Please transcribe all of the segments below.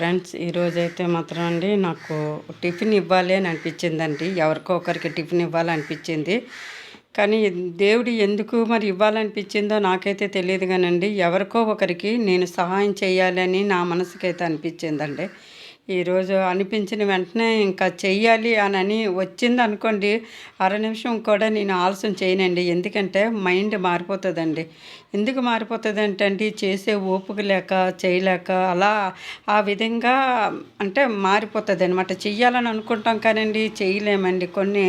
Friends ఈరోజైతే మాత్రం అండి నాకు టిఫిన్ ఇవ్వాలి అని అనిపించిందండి. ఎవరికో ఒకరికి టిఫిన్ ఇవ్వాలనిపించింది కానీ దేవుడు ఎందుకు మరి ఇవ్వాలనిపించిందో నాకైతే తెలియదు కానండి. ఎవరికో ఒకరికి నేను సహాయం చేయాలని నా మనసుకైతే అనిపించిందండి. ఈరోజు అనిపించిన వెంటనే ఇంకా చెయ్యాలి అని వచ్చింది అనుకోండి అర నిమిషం కూడా నేను ఆలస్యం చేయనండి. ఎందుకంటే మైండ్ మారిపోతుందండి. ఎందుకు మారిపోతుంది ఏంటంటే చేసే ఓపిక లేక చేయలేక అలా ఆ విధంగా అంటే మారిపోతుంది అనమాట చెయ్యాలని అనుకుంటాం కానండి చేయలేమండి. కొన్ని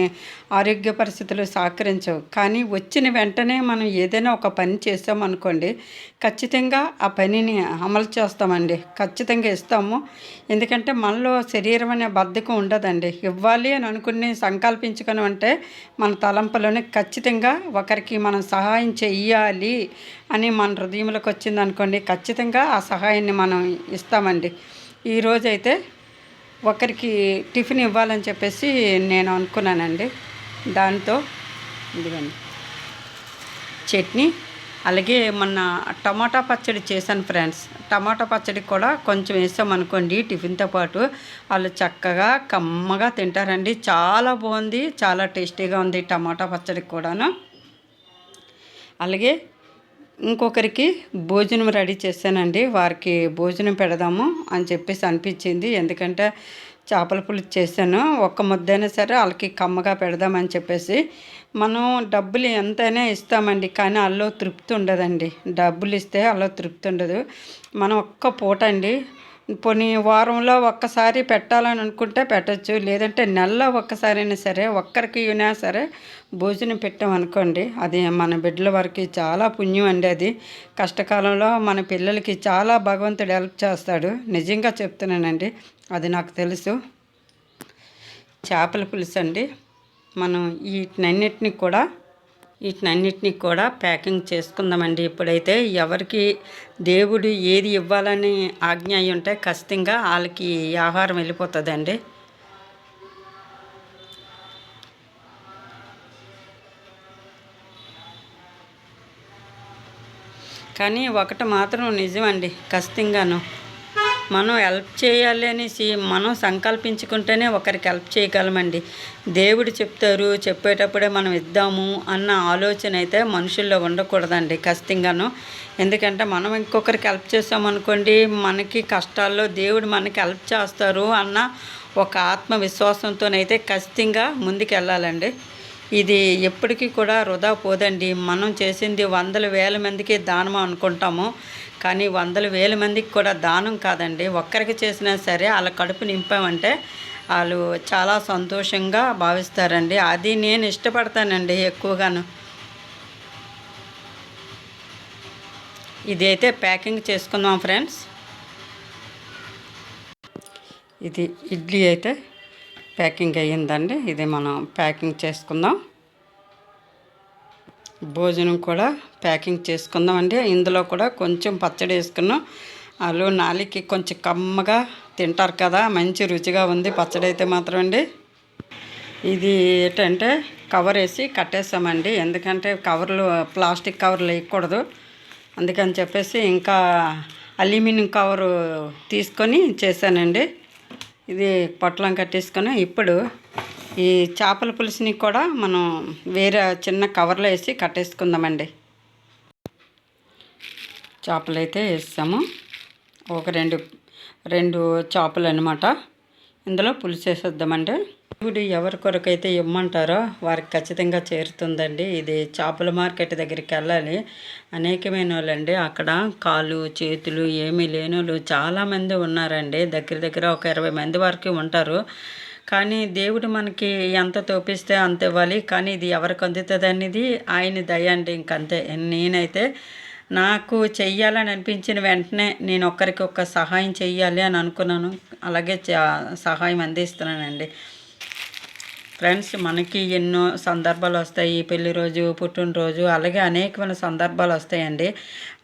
ఆరోగ్య పరిస్థితులు సహకరించవు. కానీ వచ్చిన వెంటనే మనం ఏదైనా ఒక పని చేసామనుకోండి ఖచ్చితంగా ఆ పనిని అమలు చేస్తామండి. ఖచ్చితంగా ఇస్తాము. ఎందుకంటే మనలో శరీరం అనే బద్ధకం ఉండదండి. ఇవ్వాలి అని అనుకుని సంకల్పించుకుని అంటే మన తలంపులోనే ఖచ్చితంగా ఒకరికి మనం సహాయం చెయ్యాలి అని మన హృదయంలోకి వచ్చింది అనుకోండి ఖచ్చితంగా ఆ సహాయాన్ని మనం ఇస్తామండి. ఈరోజైతే ఒకరికి టిఫిన్ ఇవ్వాలని చెప్పేసి నేను అనుకున్నానండి. దాంతో ఇదిగోండి. చట్నీ అలాగే మొన్న టమాటా పచ్చడి చేశాను ఫ్రెండ్స్. టమాటా పచ్చడి కూడా కొంచెం వేసామనుకోండి టిఫిన్తో పాటు. వాళ్ళు చక్కగా కమ్మగా తింటారండి. చాలా బాగుంది చాలా టేస్టీగా ఉంది టమాటా పచ్చడి కూడాను. అలాగే ఇంకొకరికి భోజనం రెడీ చేశానండి. వారికి భోజనం పెడదాము అని చెప్పేసి అనిపించింది. ఎందుకంటే చేపల పులుసు చేశాను. ఒక్క ముద్దైనా సరే వాళ్ళకి కమ్మగా పెడదామని చెప్పేసి. మనం డబ్బులు ఎంతైనా ఇస్తామండి కానీ అల్లో తృప్తి ఉండదండి. డబ్బులు ఇస్తే అల్లో తృప్తి ఉండదు. మనం ఒక్క పూట అండి పోనీ వారంలో ఒక్కసారి పెట్టాలని అనుకుంటే పెట్టచ్చు. లేదంటే నెలలో ఒక్కసారైనా సరే ఒక్కరికి అయినా సరే భోజనం పెట్టామనుకోండి అది మన బిడ్డల వారికి చాలా పుణ్యం అండి అది. కష్టకాలంలో మన పిల్లలకి చాలా భగవంతుడు హెల్ప్ చేస్తాడు. నిజంగా చెప్తున్నానండి. అది నాకు తెలుసు. చేపల పులుసు అండి మనం వీటినన్నిటిని కూడా వీటినన్నిటిని కూడా ప్యాకింగ్ చేసుకుందామండి. ఇప్పుడైతే ఎవరికి దేవుడు ఏది ఇవ్వాలని ఆజ్ఞ అయి ఉంటే ఖచ్చితంగా వాళ్ళకి ఆహారం వెళ్ళిపోతుందండి. కానీ ఒకటి మాత్రం నిజమండి ఖచ్చితంగాను. మనం హెల్ప్ చేయాలి అనేసి మనం సంకల్పించుకుంటేనే ఒకరికి హెల్ప్ చేయగలమండి. దేవుడు చెప్తారు చెప్పేటప్పుడే మనం ఇద్దాము అన్న ఆలోచన అయితే మనుషుల్లో ఉండకూడదండి ఖచ్చితంగాను. ఎందుకంటే మనం ఇంకొకరికి హెల్ప్ చేసామనుకోండి మనకి కష్టాల్లో దేవుడు మనకి హెల్ప్ చేస్తారు అన్న ఒక ఆత్మవిశ్వాసంతోనైతే ఖచ్చితంగా ముందుకు వెళ్ళాలండి ఇది ఎప్పటికీ కూడా వృధా పోదండి. మనం చేసింది వందల వేల మందికి దానం అనుకుంటాము. కానీ వందల వేల మందికి కూడా దానం కాదండి. ఒక్కరికి చేసినా సరే వాళ్ళ కడుపు నింపామంటే వాళ్ళు చాలా సంతోషంగా భావిస్తారండి. అది నేను ఇష్టపడతానండి ఎక్కువగాను. ఇది అయితే ప్యాకింగ్ చేసుకుందాం ఫ్రెండ్స్. ఇది ఇడ్లీ అయితే ప్యాకింగ్ అయ్యిందండి. ఇది మనం ప్యాకింగ్ చేసుకుందాం. భోజనం కూడా ప్యాకింగ్ చేసుకుందాం అండి ఇందులో కూడా కొంచెం పచ్చడి వేసుకున్నాం. వాళ్ళు నాలికి కొంచెం కమ్మగా తింటారు కదా మంచి రుచిగా ఉంది పచ్చడి అయితే మాత్రం అండి. ఇది ఏంటంటే కవర్ వేసి కట్టేసామండి. ఎందుకంటే కవర్లు ప్లాస్టిక్ కవర్లు వేయకూడదు. అందుకని చెప్పేసి ఇంకా అల్యూమినియం కవరు తీసుకొని చేశానండి. ఇది పొట్లం కట్టేసుకొని ఇప్పుడు ఈ చేపల పులుసుని కూడా మనం వేరే చిన్న కవర్లో వేసి కట్టేసుకుందామండి. చేపలు అయితే వేస్తాము ఒక రెండు రెండు చేపలు అనమాట ఇందులో పులుసు వేసేద్దామండి. దేవుడు ఎవరి కొరకైతే ఇమ్మంటారో వారికి ఖచ్చితంగా చేరుతుందండి. ఇది చేపల మార్కెట్ దగ్గరికి వెళ్ళాలి. అనేకమైన వాళ్ళండి. అక్కడ కాళ్ళు చేతులు ఏమీ లేని వాళ్ళు చాలామంది ఉన్నారండి. దగ్గర దగ్గర ఒక ఇరవై మంది వరకు ఉంటారు. కానీ దేవుడు మనకి ఎంత తోపిస్తే అంత ఇవ్వాలి. కానీ ఇది ఎవరికి అందుతుంది అనేది ఆయన దయ అండి. ఇంకంతే. నేనైతే నాకు చెయ్యాలని అనిపించిన వెంటనే నేను ఒక్కరికి ఒక్క సహాయం చెయ్యాలి అని అనుకున్నాను. అలాగే సహాయం అందిస్తున్నానండి. ఫ్రెండ్స్ మనకి ఎన్నో సందర్భాలు వస్తాయి. పెళ్ళి రోజు పుట్టినరోజు అలాగే అనేకమైన సందర్భాలు వస్తాయండి.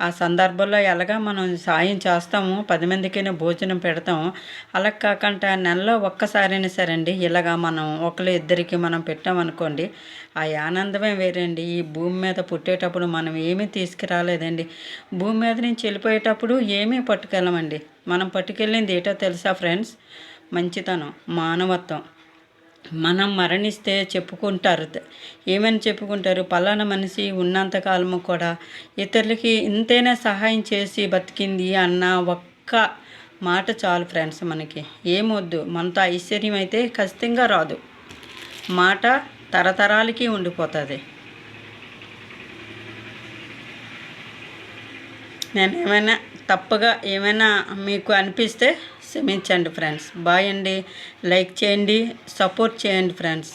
ఆ సందర్భంలో ఎలాగా మనం సాయం చేస్తాము? పది మందికైనా భోజనం పెడతాము. అలా కాకుండా నెలలో ఒక్కసారైనా సరే అండి ఇలాగా మనం ఒకరు ఇద్దరికి మనం పెట్టామనుకోండి ఆ ఆనందమే వేరండి. ఈ భూమి మీద పుట్టేటప్పుడు మనం ఏమీ తీసుకురాలేదండి. భూమి మీద నుంచి వెళ్ళిపోయేటప్పుడు ఏమీ పట్టుకెళ్ళమండి. మనం పట్టుకెళ్ళింది ఏటో తెలుసా ఫ్రెండ్స్? మంచితనం మానవత్వం. మనం మరణిస్తే చెప్పుకుంటారు. ఏమని చెప్పుకుంటారు? పలానా మనిషి ఉన్నంతకాలము కూడా ఇతరులకి ఇంతైనా సహాయం చేసి బతికింది అన్న ఒక్క మాట చాలు ఫ్రెండ్స్ మనకి. ఏమొద్దు. మనతో ఐశ్వర్యం అయితే ఖచ్చితంగా రాదు. మాట తరతరాలకి ఉండిపోతుంది. నేను ఏమైనా తప్పుగా ఏమైనా మీకు అనిపిస్తే క్షమించండి ఫ్రెండ్స్. బాయ్ అండి. లైక్ చేయండి. సపోర్ట్ చేయండి ఫ్రెండ్స్.